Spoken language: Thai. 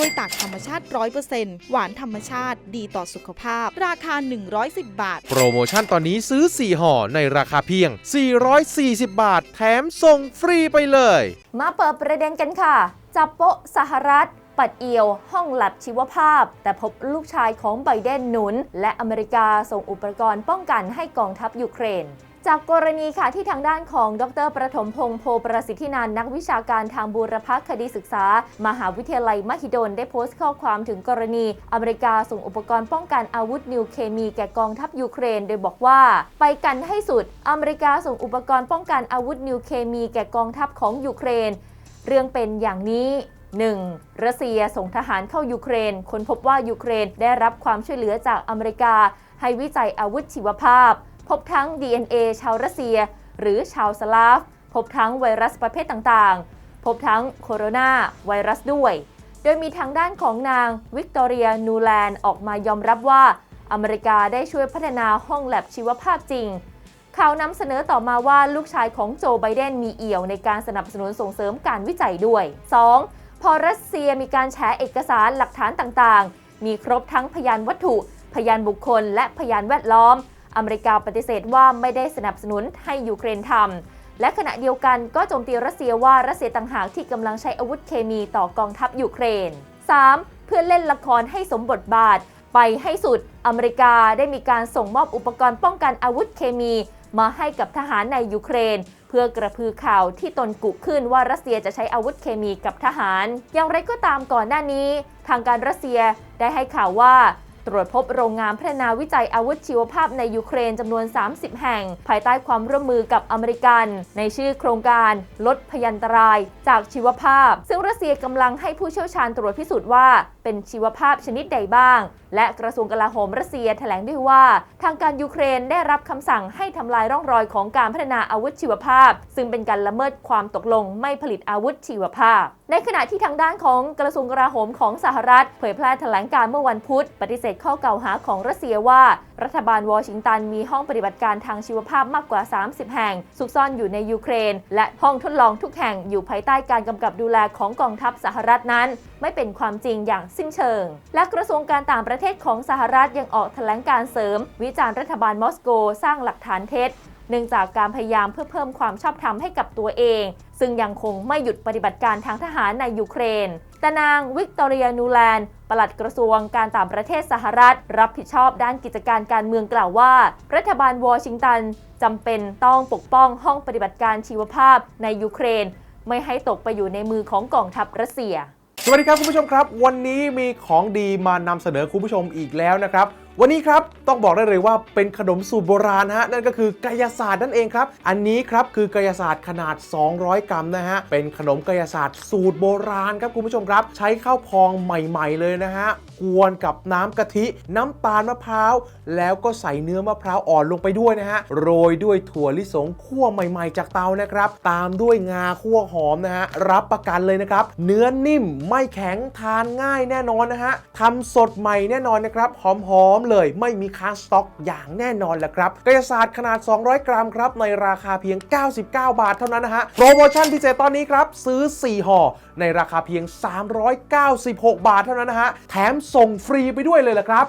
ล้วยตากธรรมชาติ 100%หวานธรรมชาติดีต่อสุขภาพ ราคา 110 บาท โปรโมชั่นตอนนี้ซื้อ 4 ห่อในราคาเพียง 440 บาท แถมส่งฟรีไปเลย มาเปิดประเด็นกันค่ะ จับโปะสหรัฐปัดเอียวห้องแลบชีวภาพ แต่พบลูกชายของไบเดนหนุน และอเมริกาส่งอุปกรณ์ป้องกันให้กองทัพยูเครน จากกรณีค่ะที่ทางด้านของดรประถมพงษ์โพประสิทธินันนักวิชาการทางบูรพคดีศึกษา มหาวิทยาลัยมหิดลได้โพสต์ข้อความถึงกรณี อเมริกาส่งอุปกรณ์ป้องกันอาวุธนิวเคมีแก่กองทัพยูเครน โดยบอกว่า ไปกันให้สุด อเมริกาส่งอุปกรณ์ป้องกันอาวุธนิวเคมีแก่กองทัพของยูเครน เรื่องเป็นอย่างนี้ 1. รัสเซียส่งทหารเข้ายูเครน ค้นพบว่ายูเครนได้รับความช่วยเหลือจากอเมริกา ให้วิจัยอาวุธชีวภาพ พบทั้ง DNA ชาวรัสเซีย หรือชาวสลาฟ พบทั้งไวรัสประเภทต่างๆ พบทั้งโคโรนาไวรัสด้วย โดยมีทางด้านของนางวิกตอเรียนูแลนด์ออกมายอมรับว่าอเมริกาได้ช่วยพัฒนาห้องแลบชีวภาพจริง ข่าวนำเสนอต่อมาว่าลูกชายของโจไบเดนมีเอี่ยวในการสนับสนุนส่งเสริมการวิจัยด้วย 2. พอรัสเซียมีการแฉเอกสารหลักฐานต่างๆ มีครบทั้งพยานวัตถุ พยานบุคคล และพยานแวดล้อม อเมริกาปฏิเสธว่าไม่ได้สนับสนุนให้ยูเครนทำและขณะเดียวกันก็โจมตีรัสเซียว่ารัสเซียต่างหากที่กำลังใช้อาวุธเคมีต่อกองทัพยูเครน 3. เพื่อเล่นละครให้สมบทบาท ไปให้สุด อเมริกาได้มีการส่งมอบอุปกรณ์ป้องกันอาวุธเคมีมาให้กับทหารในยูเครน เพื่อกระพือข่าวที่ตนกุขึ้นว่ารัสเซียจะใช้อาวุธเคมีกับทหาร อย่างไรก็ตามก่อนหน้านี้ ทางการรัสเซียได้ให้ข่าวว่า ตรวจพบโรงงานพัฒนาวิจัยอาวุธชีวภาพในยูเครนจำนวน 30 แห่ง ภายใต้ความร่วมมือกับอเมริกัน ในชื่อโครงการลดพยันตรายจากชีวภาพ ซึ่งรัสเซียกำลังให้ผู้เชี่ยวชาญตรวจพิสูจน์ว่า เป็นชีวภาพชนิดใดบ้าง และกระทรวงกลาโหมรัสเซียแถลงด้วยว่า ทางการยูเครนได้รับคำสั่งให้ทำลายร่องรอยของการพัฒนาอาวุธชีวภาพ ซึ่งเป็นการละเมิดความตกลงไม่ผลิตอาวุธชีวภาพ ในขณะที่ทางด้านของกระทรวงกลาโหมของสหรัฐ เผยแพร่แถลงการเมื่อวันพุธ ปฏิเสธข้อกล่าวหาของรัสเซียว่า รัฐบาลวอชิงตันมีห้องปฏิบัติการทางชีวภาพมากกว่า 30 แห่ง ซุกซ่อนอยู่ในยูเครน และห้องทดลองทุกแห่งอยู่ภายใต้การกำกับดูแลของกองทัพสหรัฐนั้น ไม่เป็นความจริงอย่างสิ้นเชิง และกระทรวงการต่างประเทศของสหรัฐยังออกแถลงการเสริม วิจารณ์รัฐบาลมอสโก สร้างหลักฐานเท็จ เนื่องจากการพยายามเพื่อเพิ่มความชอบธรรมให้กับตัวเอง ซึ่งยังคงไม่หยุดปฏิบัติการทางทหารในยูเครน แต่นางวิกตอเรียนูแลนด์ปลัดกระทรวงการต่างประเทศสหรัฐ รับผิดชอบด้านกิจการการเมืองกล่าวว่า รัฐบาลวอชิงตันจำเป็นต้องปกป้องห้องปฏิบัติการชีวภาพในยูเครน ไม่ให้ตกไปอยู่ในมือของกองทัพรัสเซีย สวัสดีครับคุณผู้ชมครับ วันนี้มีของดีมานำเสนอคุณผู้ชมอีกแล้วนะครับวันนี้ครับต้องบอกได้เลยว่าเป็นขนมสูตรโบราณฮะนั่นก็คือกายศาสตร์นั่นเองครับ อันนี้ครับคือกายศาสตร์ขนาด 200 กรัมนะฮะเป็นขนมกายศาสตร์สูตรโบราณครับคุณผู้ชมครับ ใช้ข้าวพองใหม่ ๆ เลยนะฮะกวนกับน้ำกะทิ น้ำตาลมะพร้าว แล้วก็ใส่เนื้อมะพร้าวอ่อนลงไปด้วยนะฮะโรยด้วยถั่วลิสงคั่วใหม่ ๆ จากเตานะครับ ตามด้วยงาคั่วหอมนะฮะรับประกันเลยนะครับ เนื้อนิ่มไม่แข็งทานง่ายแน่นอนนะฮะทำสดใหม่แน่นอนนะครับหอมมเลย ไม่มีค้างสต็อกอย่างแน่นอนแหละครับกายศาสตร์ขนาด 200 กรัมครับในราคาเพียง 99 บาทเท่านั้นนะฮะโปรโมชั่นพิเศษตอนนี้ครับซื้อ 4ห่อในราคาเพียง 396 บาทเท่านั้นนะฮะแถมส่งฟรีไปด้วยเลยละครับ